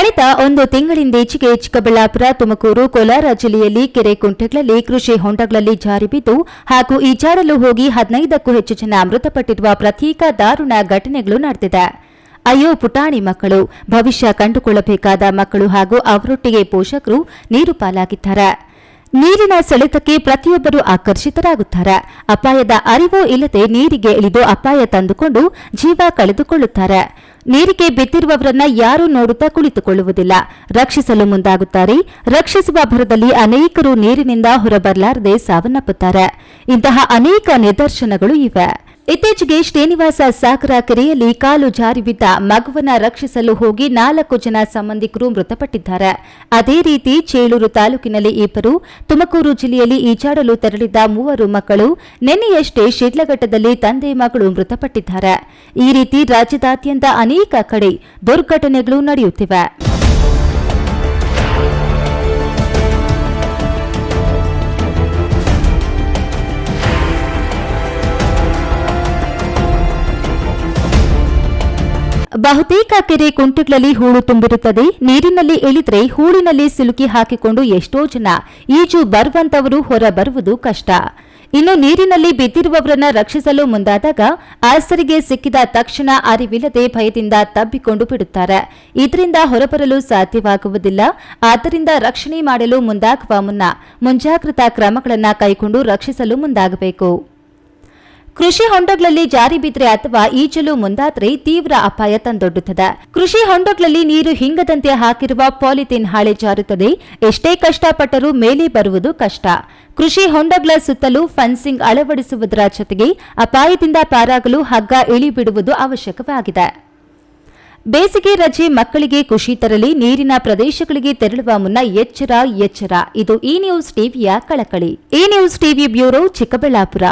ಕಳೆದ ಒಂದು ತಿಂಗಳಿಂದೀಚೆಗೆ ಚಿಕ್ಕಬಳ್ಳಾಪುರ, ತುಮಕೂರು, ಕೋಲಾರ ಜಿಲ್ಲೆಯಲ್ಲಿ ಕೆರೆ ಕುಂಟೆಗಳಲ್ಲಿ ಕೃಷಿ ಹೊಂಡಗಳಲ್ಲಿ ಜಾರಿ ಬಿದ್ದು ಹಾಗೂ ಈಜಾಡಲು ಹೋಗಿ ಹದಿನೈದಕ್ಕೂ ಹೆಚ್ಚು ಜನ ಮೃತಪಟ್ಟಿರುವ ಪ್ರತ್ಯೇಕ ದಾರುಣ ಘಟನೆಗಳು ನಡೆದಿದೆ. ಅಯ್ಯೋ, ಪುಟಾಣಿ ಮಕ್ಕಳು. ಭವಿಷ್ಯ ಕಂಡುಕೊಳ್ಳಬೇಕಾದ ಮಕ್ಕಳು ಹಾಗೂ ಅವರೊಟ್ಟಿಗೆ ಪೋಷಕರು ನೀರು ಪಾಲಾಗಿದ್ದಾರೆ. ನೀರಿನ ಸೆಳೆತಕ್ಕೆ ಪ್ರತಿಯೊಬ್ಬರು ಆಕರ್ಷಿತರಾಗುತ್ತಾರೆ. ಅಪಾಯದ ಅರಿವು ಇಲ್ಲದೆ ನೀರಿಗೆ ಇಳಿದು ಅಪಾಯ ತಂದುಕೊಂಡು ಜೀವ ಕಳೆದುಕೊಳ್ಳುತ್ತಾರೆ. ನೀರಿಗೆ ಬಿದ್ದಿರುವವರನ್ನ ಯಾರೂ ನೋಡುತ್ತಾ ಕುಳಿತುಕೊಳ್ಳುವುದಿಲ್ಲ. ರಕ್ಷಿಸಲು ಮುಂದಾಗುತ್ತಾರೆ. ರಕ್ಷಿಸುವ ಭರದಲ್ಲಿ ಅನೇಕರು ನೀರಿನಿಂದ ಹೊರಬರಲಾರದೆ ಸಾವನ್ನಪ್ಪುತ್ತಾರೆ. ಇಂತಹ ಅನೇಕ ನಿದರ್ಶನಗಳು ಇವೆ. ಇತ್ತೀಚೆಗೆ ಶ್ರೀನಿವಾಸ ಸಾಗರ ಕೆರೆಯಲ್ಲಿ ಕಾಲು ಜಾರಿ ಬಿದ್ದ ಮಗುವನ್ನ ರಕ್ಷಿಸಲು ಹೋಗಿ ನಾಲ್ಕು ಜನ ಸಂಬಂಧಿಕರು ಮೃತಪಟ್ಟಿದ್ದಾರೆ. ಅದೇ ರೀತಿ ಚೇಳೂರು ತಾಲೂಕಿನಲ್ಲಿ ಇಬ್ಬರು, ತುಮಕೂರು ಜಿಲ್ಲೆಯಲ್ಲಿ ಈಜಾಡಲು ತೆರಳಿದ್ದ ಮೂವರು ಮಕ್ಕಳು, ನಿನ್ನೆಯಷ್ಟೇ ಶಿಡ್ಲಘಟ್ಟದಲ್ಲಿ ತಂದೆ ಮಗಳು ಮೃತಪಟ್ಟಿದ್ದಾರೆ. ಈ ರೀತಿ ರಾಜ್ಯದಾದ್ಯಂತ ಅನೇಕ ಕಡೆ ದುರ್ಘಟನೆಗಳು ನಡೆಯುತ್ತಿವೆ. ಬಹುತೇಕ ಕೆರೆ ಕುಂಟೆಗಳಲ್ಲಿ ಹೂಳು ತುಂಬಿರುತ್ತದೆ. ನೀರಿನಲ್ಲಿ ಇಳಿದ್ರೆ ಹೂಳಿನಲ್ಲಿ ಸಿಲುಕಿ ಹಾಕಿಕೊಂಡು ಎಷ್ಟೋ ಜನ. ಈಜು ಬರುವಂತವರು ಹೊರ ಬರುವುದು ಕಷ್ಟ. ಇನ್ನು ನೀರಿನಲ್ಲಿ ಬಿದ್ದಿರುವವರನ್ನ ರಕ್ಷಿಸಲು ಮುಂದಾದಾಗ ಆಸರಿಗೆ ಸಿಕ್ಕಿದ ತಕ್ಷಣ ಅರಿವಿಲ್ಲದೆ ಭಯದಿಂದ ತಬ್ಬಿಕೊಂಡು ಬಿಡುತ್ತಾರೆ. ಇದರಿಂದ ಹೊರಬರಲು ಸಾಧ್ಯವಾಗುವುದಿಲ್ಲ. ಆದ್ದರಿಂದ ರಕ್ಷಣೆ ಮಾಡಲು ಮುಂದಾಗುವ ಮುನ್ನ ಮುಂಜಾಗ್ರತಾ ಕ್ರಮಗಳನ್ನು ಕೈಗೊಂಡು ರಕ್ಷಿಸಲು ಮುಂದಾಗಬೇಕು. ಕೃಷಿ ಹೊಂಡಗಳಲ್ಲಿ ಜಾರಿ ಬಿದ್ರೆ ಅಥವಾ ಈಜಲು ಮುಂದಾದ್ರೆ ತೀವ್ರ ಅಪಾಯ ತಂದೊಡ್ಡುತ್ತದೆ. ಕೃಷಿ ಹೊಂಡಗಳಲ್ಲಿ ನೀರು ಹಿಂಗದಂತೆ ಹಾಕಿರುವ ಪಾಲಿಥೀನ್ ಹಾಳೆ ಜಾರುತ್ತದೆ. ಎಷ್ಟೇ ಕಷ್ಟಪಟ್ಟರೂ ಮೇಲೆ ಬರುವುದು ಕಷ್ಟ. ಕೃಷಿ ಹೊಂಡಗಳ ಸುತ್ತಲೂ ಫೆನ್ಸಿಂಗ್ ಅಳವಡಿಸುವುದರ ಜೊತೆಗೆ ಅಪಾಯದಿಂದ ಪಾರಾಗಲು ಹಗ್ಗ ಇಳಿಬಿಡುವುದು ಅವಶ್ಯಕವಾಗಿದೆ. ಬೇಸಿಗೆ ರಜೆ ಮಕ್ಕಳಿಗೆ ಖುಷಿ ತರಲಿ, ನೀರಿನ ಪ್ರದೇಶಗಳಿಗೆ ತೆರಳುವ ಮುನ್ನ ಎಚ್ಚರ ಎಚ್ಚರ. ಇದು ಇ ನ್ಯೂಸ್ ಟಿವಿಯ ಕಳಕಳಿ. E news TV bureau Chikkaballapur.